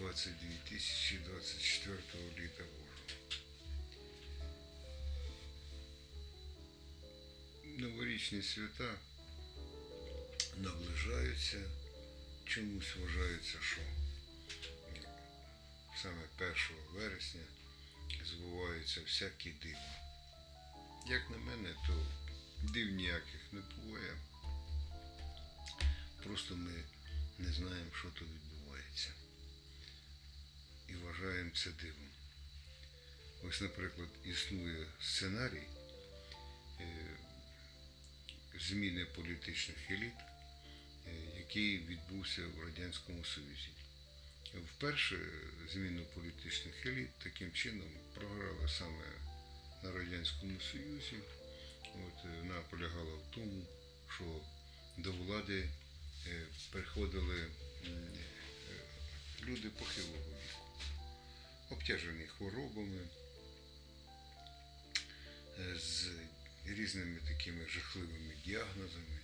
2024 літа Божого. Новорічні свята наближаються, чомусь вважається, що саме 1 вересня збуваються всякі дива. Як на мене, то див ніяких не буває. Просто ми не знаємо, що тут відбувається. І вважаємо це дивом. Ось, наприклад, існує сценарій е, зміни політичних еліт, е, який відбувся в Радянському Союзі. Вперше зміну політичних еліт таким чином програли саме на Радянському Союзі. От, е, вона полягала в тому, що до влади приходили люди похилого віку, обтяжені хворобами, е, з різними такими жахливими діагнозами,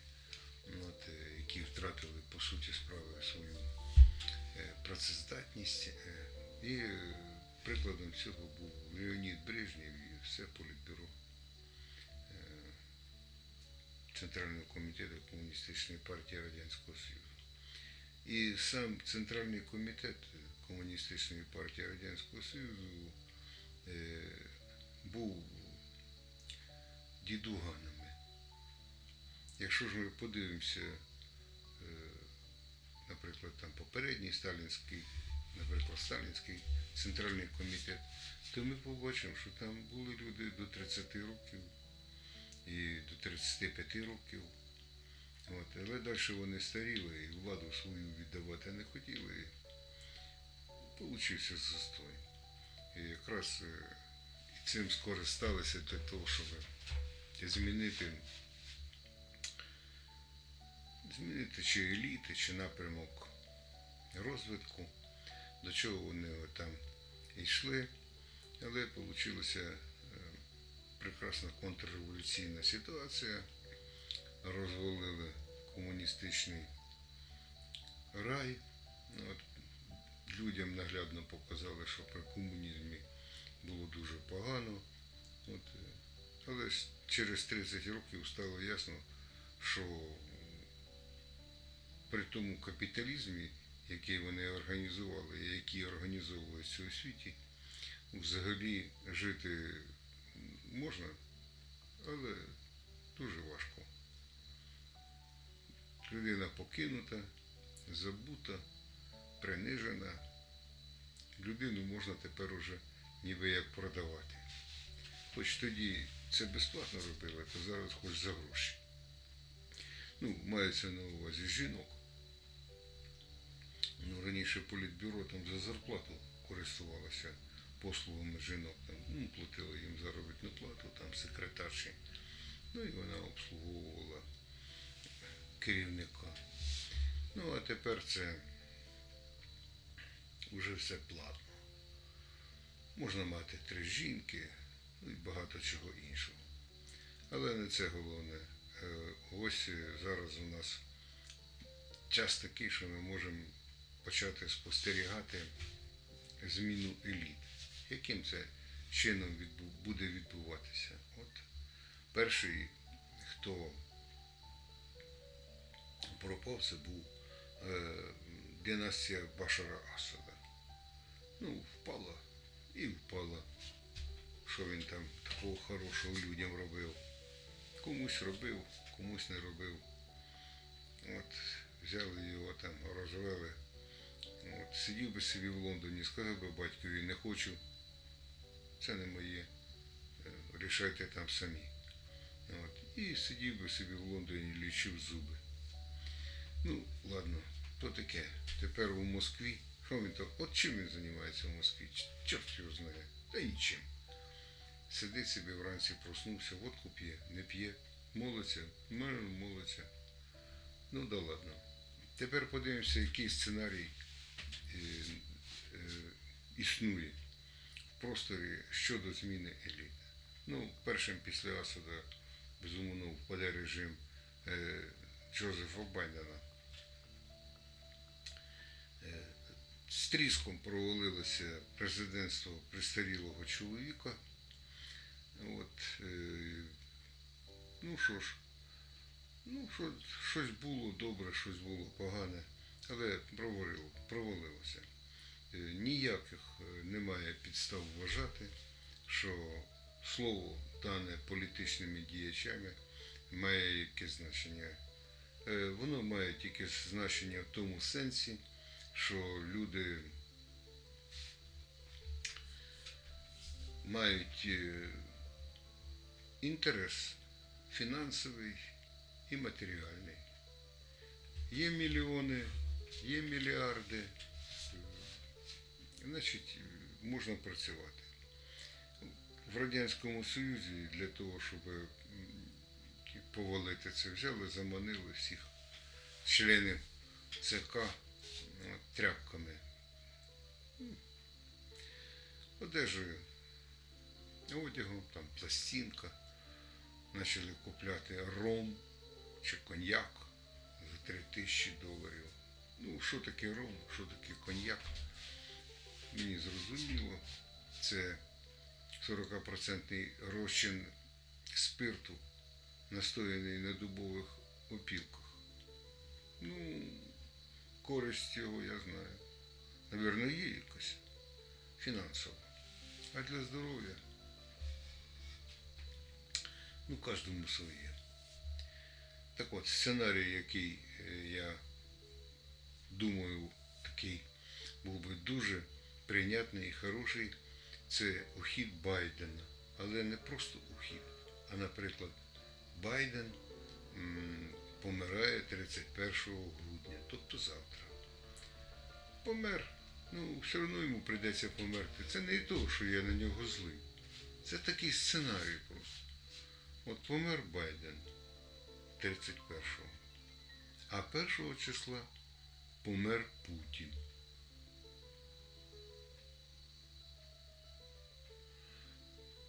от, е, які втратили по суті справи свою е, працездатність. І прикладом цього був Леонід Брежнєв і все політбюро Центрального комітету Комуністичної партії Радянського Союзу. І сам Центральний комітет Комуністичної партії Радянського Союзу е, був дідуганами. Якщо ж ми подивимося, е, наприклад, там попередній сталінський, наприклад, сталінський центральний комітет, то ми побачимо, що там були люди до 30 років і до 35 років. От, але далі вони старіли і владу свою віддавати не хотіли. Получився застой. І якраз е, цим скористалися для того, щоб змінити, змінити чи еліти, чи напрямок розвитку, до чого вони там йшли. Але вийшла прекрасна контрреволюційна ситуація. Розвалили комуністичний рай. От, людям наглядно показали, що при комунізмі було дуже погано. От, е, але через 30 років стало ясно, що при тому капіталізмі, який вони організували, і який організовується у світі, взагалі жити можна, але дуже важко. Людина покинута, забута, принижена. Людину можна тепер уже ніби як продавати. Хоч тоді це безплатно робили, то зараз хоч за гроші. Ну, мається на увазі жінок. Ну, раніше політбюро там за зарплату користувалося послугами жінок. Там, ну, платили їм заробітну плату, там секретарші. Ну і вона обслуговувала керівника. Ну, а тепер це вже все платно. Можна мати три жінки, і багато чого іншого. Але не це головне. Е, Ось е, зараз у нас час такий, що ми можемо почати спостерігати зміну еліт. Яким це чином буде відбуватися? От перший, хто пропав, це був е, династія Башара Асада. Ну, впала і впала. Що він там такого хорошого людям робив. Комусь робив, комусь не робив. От, взяли його там, розвели. От, сидів би собі в Лондоні, сказав би батькові, не хочу. Це не моє. Е, Рішайте там самі. От. І сидів би собі в Лондоні, лічив зуби. Ну, ладно, то таке. Тепер у Москві. Що він? От чим він займається в Москві? Чорт його знає. Та нічим. Сидить собі вранці, проснувся, водку п'є, не п'є, молиться, ну, молиться. Ну да ладно. Тепер подивимося, який сценарій е, е, існує в просторі щодо зміни еліт. Ну, першим після Асада, безумовно, впаде режим е, Джозефа Байдена. З тріском провалилося президентство престарілого чоловіка. От, е, ну що ж, ну, що, щось було добре, щось було погане, але провалило, провалилося. Е, Ніяких е, немає підстав вважати, що слово дане політичними діячами має якесь значення. Воно має тільки значення в тому сенсі, що люди мають е, інтерес фінансовий і матеріальний. Є мільйони, є мільярди, значить, можна працювати. В Радянському Союзі для того, щоб повалити це, взяли, заманили всіх членів ЦК тряпками, одежею, одягом, там пластинка. Почали купляти ром чи коньяк за 3 тисячі доларів. Ну, що таке ром, що таке коньяк? Мені зрозуміло. Це 40% розчин спирту, настояний на дубових опілках. Ну, користь його я знаю. Навірно, є якась фінансова. А для здоров'я ну, кожному своє. Так от, сценарій, який е, я думаю, такий був би дуже прийнятний і хороший, це ухід Байдена. Але не просто ухід, а, наприклад, Байден помирає 31 грудня, тобто завтра. Помер. Ну, все одно йому прийдеться померти. Це не то, що я на нього злий. Це такий сценарій просто. От помер Байден 31-го, а 1 числа помер Путін.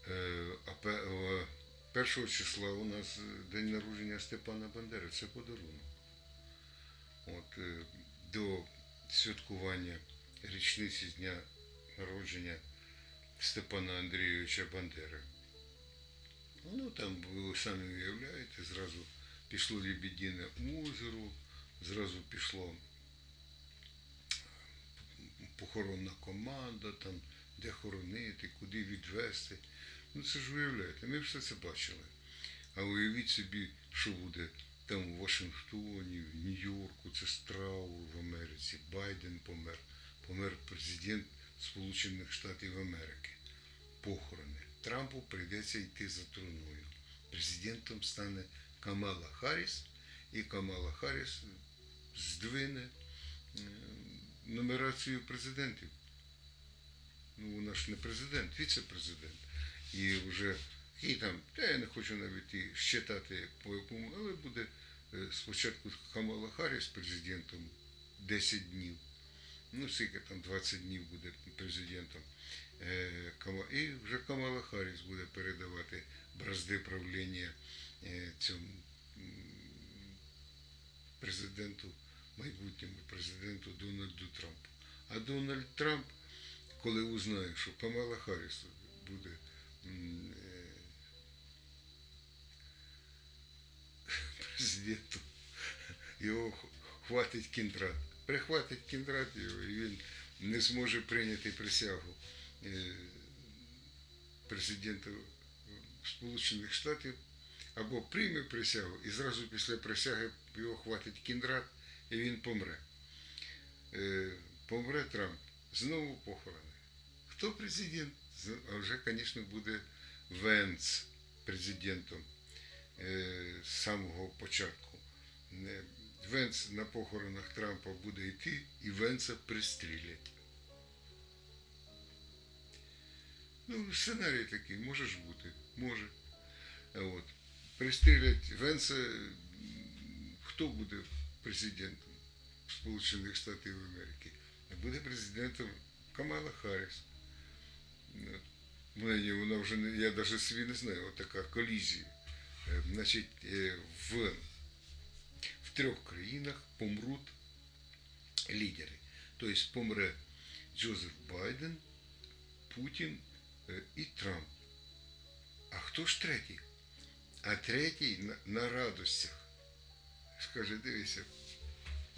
Е, А пе- е, 1 числа у нас день народження Степана Бандери, це подарунок. От, е, до святкування річниці дня народження Степана Андрійовича Бандери. Ну, там ви самі уявляєте, зразу пішло Лебедине озеро, зразу пішло похоронна команда, там, де хоронити, куди відвести. Ну це ж уявляєте, ми все це бачили. А уявіть собі, що буде там у Вашингтоні, в Нью-Йорку, це Страур в Америці, Байден помер, помер президент Сполучених Штатів Америки. Похорони. Трампу прийдеться йти за труною. Президентом стане Камала Харріс, і Камала Харріс здвине е, нумерацію президентів. Ну, вона ж не президент, віце-президент. І вже і там, та я не хочу навіть і щитати по якому, але буде е, спочатку Камала Харріс президентом 10 днів. Ну, скільки там 20 днів буде президентом. Е, І вже Камала Харріс буде передавати бразди правління е, цьому президенту, майбутньому президенту Дональду Трампу. А Дональд Трамп, коли узнає, що Камала Харріс буде е, його хватить кіндрат. Прихватить кіндрат його, і він не зможе прийняти присягу е, президента Сполучених Штатів або прийме присягу, і зразу після присяги його хватить кіндрат, і він помре. Е, Помре Трамп, знову похорони. Хто президент? А вже, звісно, буде Венц президентом з самого початку. Венц на похоронах Трампа буде йти і Венца пристрілять. Ну, сценарій такий, може ж бути, може. От. Пристрілять Венца, хто буде президентом Сполучених Штатів Америки? Буде президентом Камала Харріс. Вона вже я навіть собі не знаю, от така колізія. Е, Значить, е, в, в трьох країнах помруть лідери. Тобто помре Джозеф Байден, Путін е, і Трамп. А хто ж третій? А третій на, на радостях. Скаже, дивися,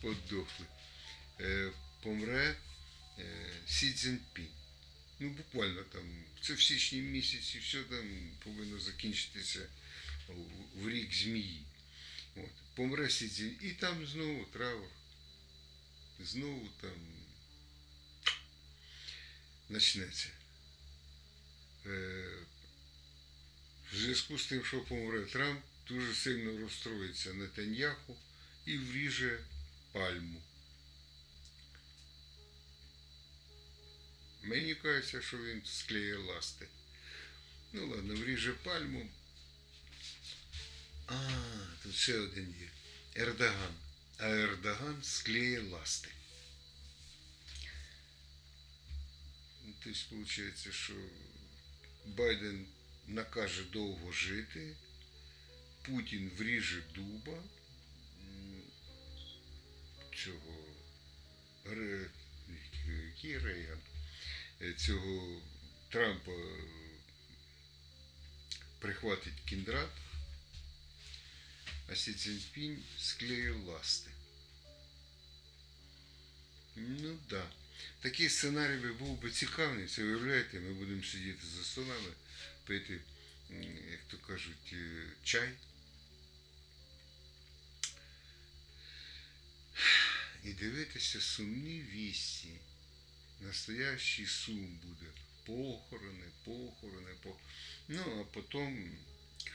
подохли. Помре Сі Цзіньпінь. Ну, буквально там, це в січні місяці все там повинно закінчитися в- рік змії. От. Помре Сі і там знову траур. Знову там почнеться. Е, в зв'язку з тим, що помре Трамп, дуже сильно розстроїться Нетаньяху і вріже пальму. Мені кажеться, що він склеє ласти. Ну ладно, вріже пальму. Ще один є. Ердоган. А Ердоган склеє ласти. Ну, Тобто, виходить, що Байден накаже довго жити, Путін вріже дуба цього Рейган, Е, цього Трампа е, прихватить кіндрат, а Сі Цзіньпінь склеє ласти. Ну так. Да. Такий сценарій був би цікавий. Це уявляєте, ми будемо сидіти за столами, пити, як то кажуть, е, чай. І дивитися сумні вісті. Настоящий сум буде. Похорони, похорони, по... Ну, а потім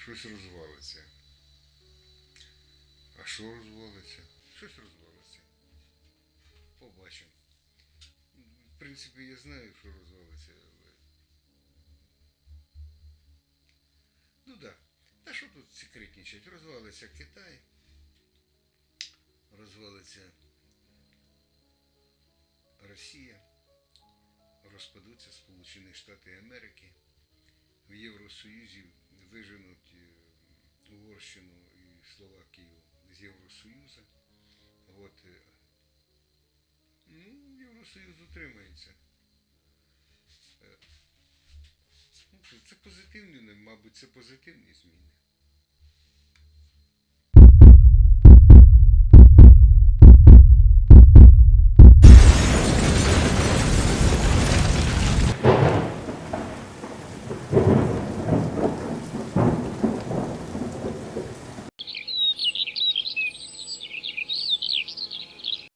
щось розвалиться. А що розвалиться? Щось розвалиться. Побачимо. В принципі, я знаю, що розвалиться, але. Ну так. Да. Та що тут секретничать? Розвалиться Китай. Розвалиться Росія. Розпадуться Сполучені Штати Америки. В Євросоюзі виженуть е, Угорщину і Словакію з Євросоюзу. От, е, ну, Євросоюз утримається. Е, Ну, це позитивні, мабуть, це позитивні зміни.